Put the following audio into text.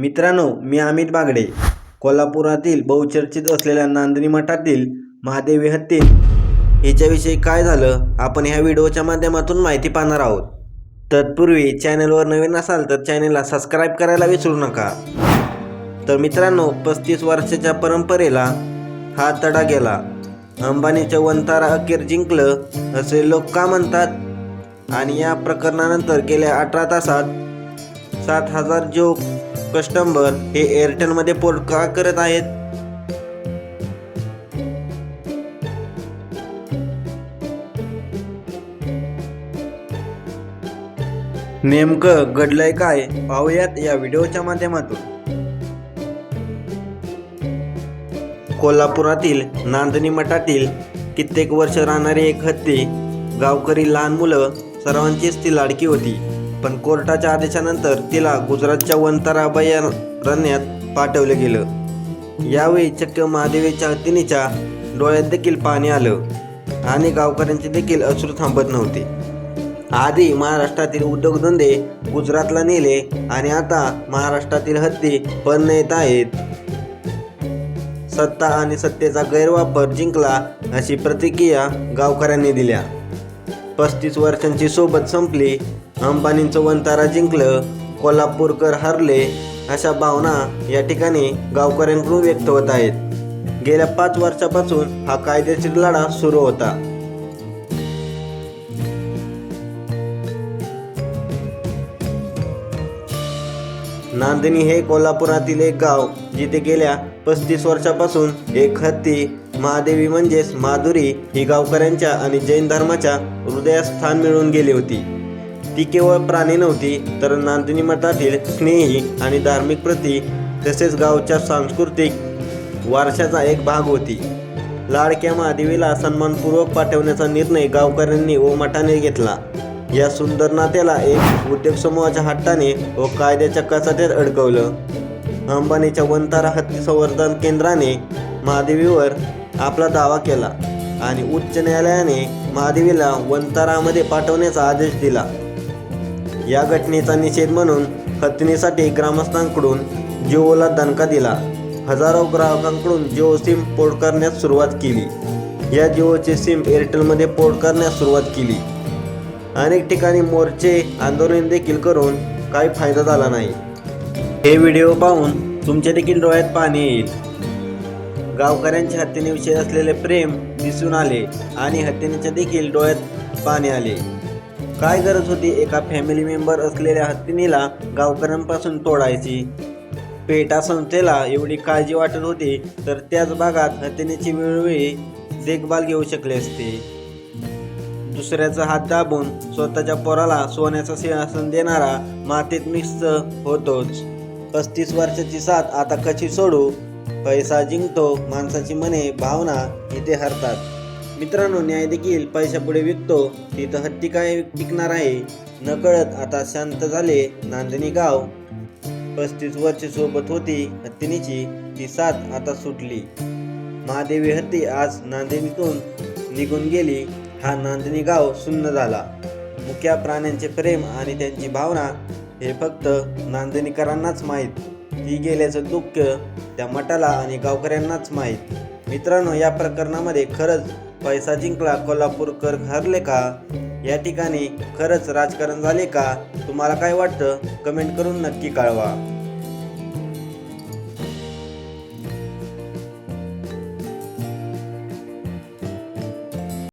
मित्रांनो मी अमित बागडे. कोल्हापुरातील बहुचर्चित असलेल्या नांदणी मठातील महादेवी हत्ती हिच्याविषयी काय झालं आपण ह्या व्हिडिओच्या माध्यमातून माहिती पाहणार आहोत. तत्पूर्वी चॅनलवर नवीन असाल तर चॅनलला सबस्क्राईब करायला विसरू नका. तर मित्रांनो पस्तीस वर्षाच्या परंपरेला हा तडा गेला. अंबानीचं वंतारा अखेर जिंकलं असे लोक का म्हणतात? आणि या प्रकरणानंतर गेल्या अठरा तासात सात हजार जोक कस्टमर हे एअरटेलमध्ये पोर्ट का करत आहेत? नेमकं घडलंय काय? पाहूयात या व्हिडिओच्या माध्यमातून. कोल्हापुरातील नांदणी मठातील कित्येक वर्ष राहणारी एक हत्ती गावकरी लहान मुलं सर्वांचीच ती लाडकी होती. पण कोर्टाच्या आदेशानंतर तिला गुजरातच्या वंतारा अभयारण्यात पाठवलं गेलं. यावेळी चक्क महादेवीच्या हत्तीनीच्या डोळ्यात देखील पाणी आलं आणि गावकऱ्यांचे देखील अश्रू थांबत नव्हते. आधी महाराष्ट्रातील उद्योगधंदे गुजरातला नेले आणि आता महाराष्ट्रातील हत्ती पण येत आहेत. सत्ता आणि सत्तेचा गैरवापर जिंकला अशी प्रतिक्रिया गावकऱ्यांनी दिल्या. पस्तीस वर्षांची सोबत संपली अंबानींचं वंतारा जिंकलं कोल्हापूरकर हरले अशा भावना या ठिकाणी गावकऱ्यांकडून व्यक्त होत आहेत. गेल्या पाच वर्षापासून हा कायदेशीर लढा सुरू होता. नांदणी हे कोल्हापुरातील एक गाव जिथे गेल्या पस्तीस वर्षापासून एक हत्ती महादेवी म्हणजेच माधुरी ही गावकऱ्यांच्या आणि जैन धर्माच्या हृदयात स्थान मिळवून गेली होती. ती केवळ प्राणी नव्हती तर नांदणी मठातील स्नेही आणि धार्मिक प्रती तसेच गावच्या सांस्कृतिक वारशाचा एक भाग होती. लाडक्या महादेवीला सन्मानपूर्वक पाठवण्याचा निर्णय गावकऱ्यांनी व मठाने घेतला. या सुंदर नात्याला एक उद्योग समूहाच्या हट्टाने व कायद्याच्या कचाट्यात अडकवलं. अंबानीच्या वंतारा हत्ती संवर्धन केंद्राने महादेवीवर आपला दावा केला आणि उच्च न्यायालयाने महादेवीला वंतारामध्ये पाठवण्याचा आदेश दिला. या घटनेचा निषेध म्हणून हत्तीनीसाठी ग्रामस्थांकडून जिओला दणका दिला. हजारो ग्राहकांकडून जिओ सिम पोर्ट करण्यास सुरुवात केली. या जिओचे सिम एअरटेलमध्ये पोर्ट करण्यास सुरुवात केली. अनेक ठिकाणी मोर्चे आंदोलन देखील करून काही फायदा झाला नाही. हे व्हिडिओ पाहून तुमच्या देखील डोळ्यात पाणी येईल. गावकऱ्यांच्या हत्तीनेविषयी असलेले प्रेम दिसून आले आणि हत्येनेच्या देखील डोळ्यात पाणी आले. काय गरज होती एका फॅमिली मेंबर असलेल्या हत्तीनीला गावकऱ्यांपासून तोडायची? पेटा संस्थेला एवढी काळजी वाटत होती तर त्याच भागात हत्तीनेची वेळोवेळी देखभाल घेऊ शकले असते. दुसऱ्याचा हात दाबून स्वतःच्या पोराला सोन्याचं सिंहासन देणारा मातीत मिक्स होतोच. पस्तीस वर्षाची साथ आता कशी सोडू? पैसा जिंकतो माणसाची मने भावना इथे हरतात. मित्रांनो न्याय देखील पैशापुढे विकतो. तिथं हत्ती काय टिकणार आहे? नकळत आता शांत झाले नांदणी गाव. पस्तीस वर्ष सोबत होती हत्तीनीची. ती साथ आता सुटली. महादेवी हत्ती आज नांदणीतून निघून गेली. हा नांदणी गाव सुन्न झाला. मुख्या प्राण्यांचे प्रेम आणि त्यांची भावना हे फक्त नांदणीकरांनाच माहीत. ती गेल्याचं दुःख त्या मठाला आणि गावकऱ्यांनाच माहीत. मित्रांनो या प्रकरणामध्ये खरंच पैसा जिंकला कोल्हापूरकर हरले का? या ठिकाणी खरंच राजकारण झाले का? तुम्हाला काय वाटतं? कमेंट करून नक्की कळवा.